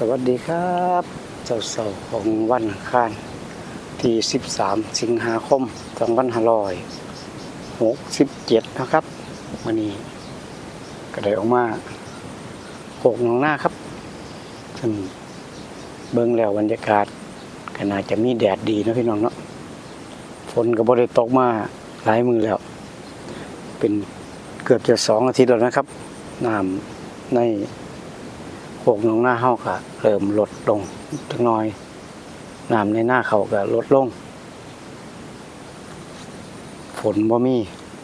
สวัสดีครับเจ้าเสาร์ของวันคารที่ 13 สิงหาคม2567 นะครับวันนี้ก็ได้ออกมาโขกหนองหน้าครับซึ่งเบิ่งแล้วบรรยากาศก็น่าจะมีแดดดีนะพี่น้องเนาะฝนก็บ่ได้ตกมาหลายมือแล้ว เป็นเกือบจะสองอาทิตย์แล้วนะครับน้ำใน โขกหนองหน้าเฮาก็เริ่มลดลงจักหน่อยน้ำในหน้าเขาก็ลดลง ฝนบ่มี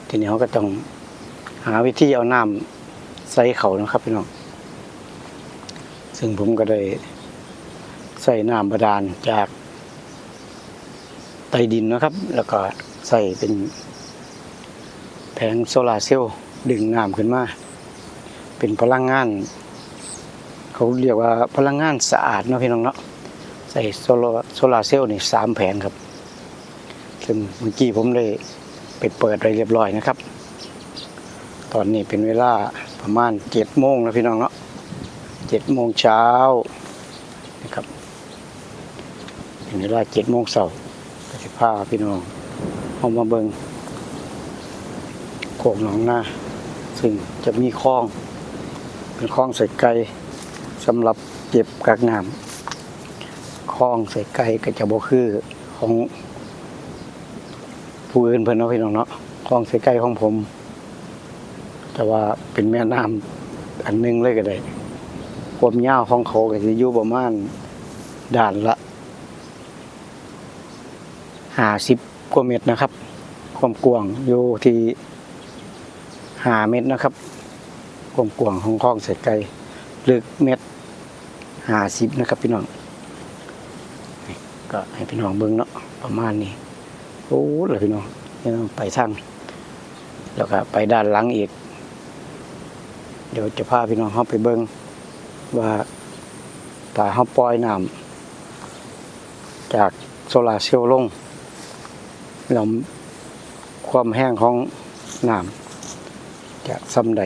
ทีนี้เขาก็ต้องหาวิธีเอาน้ำใส่เขานะครับพี่น้องซึ่งผมก็ได้ใส่น้ำบาดาลจากใต้ดินนะครับ แล้วก็ใส่เป็นแผงโซลาเซลล์ดึงน้ำขึ้นมา เป็นพลังงาน เขาเรียกว่าพลังงานสะอาดเนาะพี่น้องเนาะใส่โซลาโซลาร์เซลล์นี่สามแผงครับ ซึ่งเมื่อกี้ผมได้ไปเปิดไปเรียบร้อยนะครับ ตอนนี้เป็นเวลาประมาณเจ็ดโมงแล้วพี่น้องเนาะเจ็ดโมงเช้านะครับเป็นเวลาเจ็ดโมงเช้าก็จะพาพี่น้องเอามาเบิงโขกหนองนาซึ่งจะมีคลองเป็นคลองใส่ไก่ สำหรับเก็บกักน้ำคลองใส่ไก่ก็จะบ่คือของผู้อื่นเพิ่นเนาะพี่น้องเนาะคลองใส่ไก่ของผม แต่ว่าเป็นแม่น้ำอันหนึงเลยก็ได้ความยาวของเขาก็จะอยู่ประมาณด่านละห้าสิบกว่าเมตรนะครับ ความกว้างอยู่ที่ห้าเมตรนะครับ ความกว้างของคลองใส่ไก่ลึกเม็ด ห้าสิบนะครับพี่น้องก็ให้พี่น้องเบิ่งเนาะประมาณนี้โอ้เลยพี่น้องพี่น้องไปทางแล้วก็ไปด้านหลังอีก เดี๋ยวจะพาพี่น้องเขาไปเบิ่งว่าถ้าเขาปล่อยน้ำจากโซลาเซลล์ลงแล้วความแห้งของน้ำจะซ้ำใด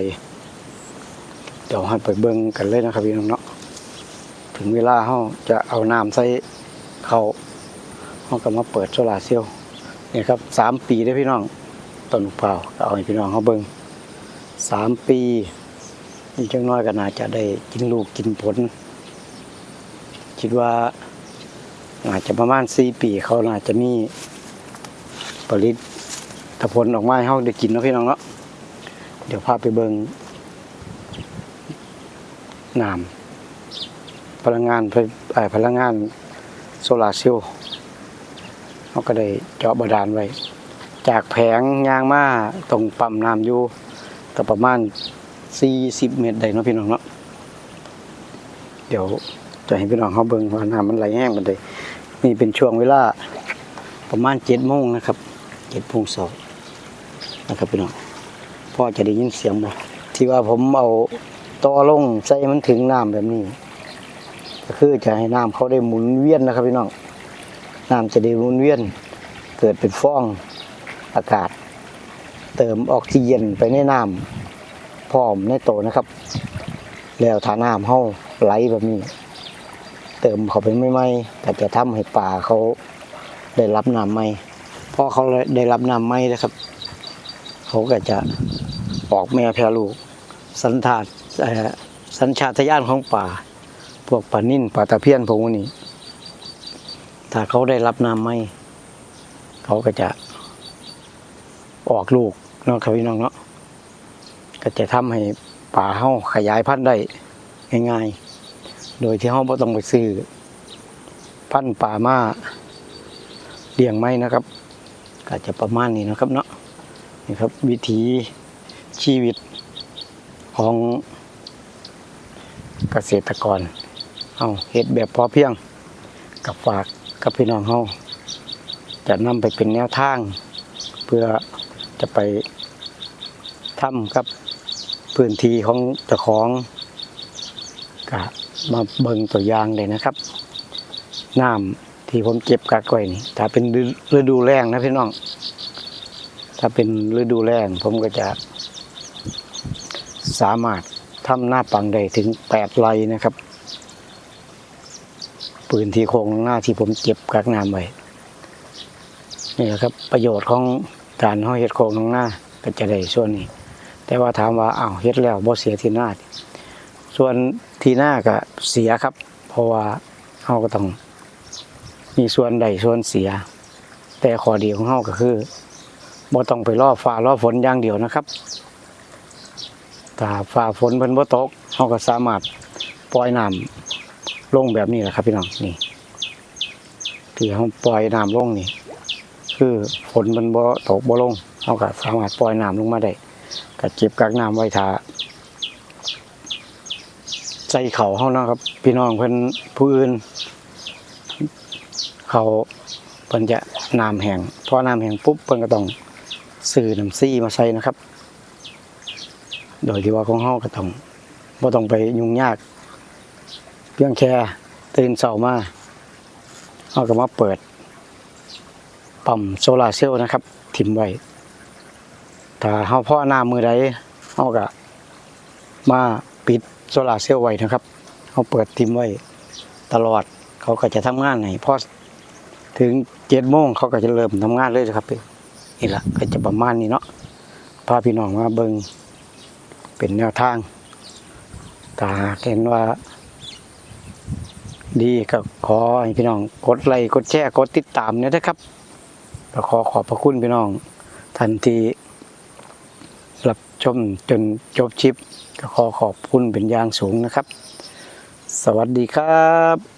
เดี๋ยวให้ไปเบิ่งกันเลยนะครับพี่น้องเนาะ ถึงเวลาเฮาจะเอาน้ำใส่เขาเฮาก็มาเปิดโซลาเซลล์เนี่ยครับสามปีได้พี่น้องต้นมะพร้าก็เอาให้พี่น้องเขาเบิ่งสามปีอีกจังน้อยก็น่าจะได้กินลูกกินผล คิดว่าอาจจะประมาณสี่ปีเขาน่าจะมีผลิตผลออกมาให้เฮาได้กินนะพี่น้องเนาะเดี๋ยวพาไปเบิ่งน้ำ พลังงานไฟเอ่อพลังงานโซลาร์เซลล์เขาก็ได้เจาะบาดาลไว้ จากแผงยางมาตรงปั๊มน้ำอยู่ก็ประมาณ 40 เมตรได้เนาะพี่น้องเนาะเดี๋ยวจะให้พี่น้องเขาเบิ่งว่าน้ำมันไหลแห้งมันเลยนี่เป็นช่วงเวลาประมาณ7โมงนะครับ7โมงสองนะครับพี่น้องพ่อจะได้ยินเสียงบ่ที่ว่าผมเอาต่อลงใส่มันถึงน้ำแบบนี้ ก็คือจะให้น้ำเขาได้หมุนเวียนนะครับพี่น้องน้ำจะได้หมุนเวียน เกิดเป็นฟองอากาศ เติมออกซิเจนไปในน้ำพร้อมในโตนะครับ แล้วถ้าน้ำเขาไหลแบบนี้ เติมเขาไปไม่ไม่ๆก็จะทำให้ป่าเขาได้รับน้ำไม่พอเขาได้รับน้ำไม่นะครับ เขาก็จะออกแม่แพรลูกสันทาตเอ่อสัญชาตญาณของป่า พวกปลานิ่นปลาตะเพียนพวกนี้ ถ้าเขาได้รับน้ำไม่ เขาก็จะออกลูกเนาะครับพี่น้องเนาะก็จะทำให้ป่าเฮาขยายพันธุ์ได้ง่ายๆ โดยที่เฮาบ่ต้องไปซื้อพันธุ์ป่ามาเลี้ยงไม่นะครับ ก็จะประมาณนี้นะครับเนาะนี่ครับ วิถีชีวิตของเกษตรกร เอาเฮ็ดแบบพอเพียงกับฝากกับพี่น้องเฮาจะนำไปเป็นแนวทาง เพื่อจะไปทำกับพื้นที่ของเจ้าของก็มาเบิ่งตัวอย่างเลยนะครับน้ำที่ผมเก็บกักไว้นี่ถ้าเป็นฤดูแล้งนะพี่น้อง ถ้าเป็นฤดูแล้งผมก็จะสามารถทำหน้าปังได้ถึงแปดไร่นะครับ ปืนที่โครงหน้าที่ผมเก็บกักน้ำไว้นี่แหละครับ ประโยชน์ของการเฮาเฮ็ดโครงหน้าก็จะได้ส่วนนี้ แต่ว่าถามว่าอ้าวเฮ็ดแล้วบ่เสียที่หน้าส่วนที่หน้าก็เสียครับ เพราะว่าเฮาก็ต้องมีส่วนใดส่วนเสีย แต่ข้อดีของเฮาก็คือบ่ต้องไปรอฟ้ารอฝนอย่างเดียวนะครับถ้าฟ้าฝนเพิ่นบ่ตกเฮาก็สามารถปล่อยน้ำ ลงแบบนี้แหละครับ พี่น้องนี่ที่เฮาปล่อยน้ำลงนี่ คือฝนมันบ่ตกบ่ลงเฮาก็สามารถปล่อยน้ำลงมาได้ก็เก็บกักน้ำไว้ท่าใส่เขาเฮานะครับ พี่น้องเพิ่อนผู้อื่น เขาเพิ่นจะน้ำแห้งพอน้ำแห้งปุ๊บเพิ่นก็ต้องซื้อน้ำซี่มาใส่นะครับ โดยที่ว่าของเฮาก็ต้องบ่ต้องไปยุ่งยาก เพียงแค่ตื่นเช้ามาเฮาก็มาเปิดปั๊มโซลาร์เซลล์นะครับถิ่มไว้ถ้าเฮาพ่อหน้ำมือใดเฮาก็มาปิดโซลาร์เซลล์ไว้นะครับเฮาเปิดถิ่มไว้ตลอดเขาก็จะทำงานให้พอถึงเจ็ดโมงเขาก็จะเริ่มทำงานเลยนะครับนี่ละก็จะประมาณนี้เนาะพาพี่น้องมาเบิงเป็นแนวทางถ้าเห็นว่า ดีก็ขอให้พี่น้อง กดไลค์กดแชร์กดติดตามเนี่ยนะครับก็ขอขอบพระคุณพี่น้องทันทีรับชมจนจบชิป ก็ขอขอบคุณเป็นอย่างสูงนะครับ สวัสดีครับ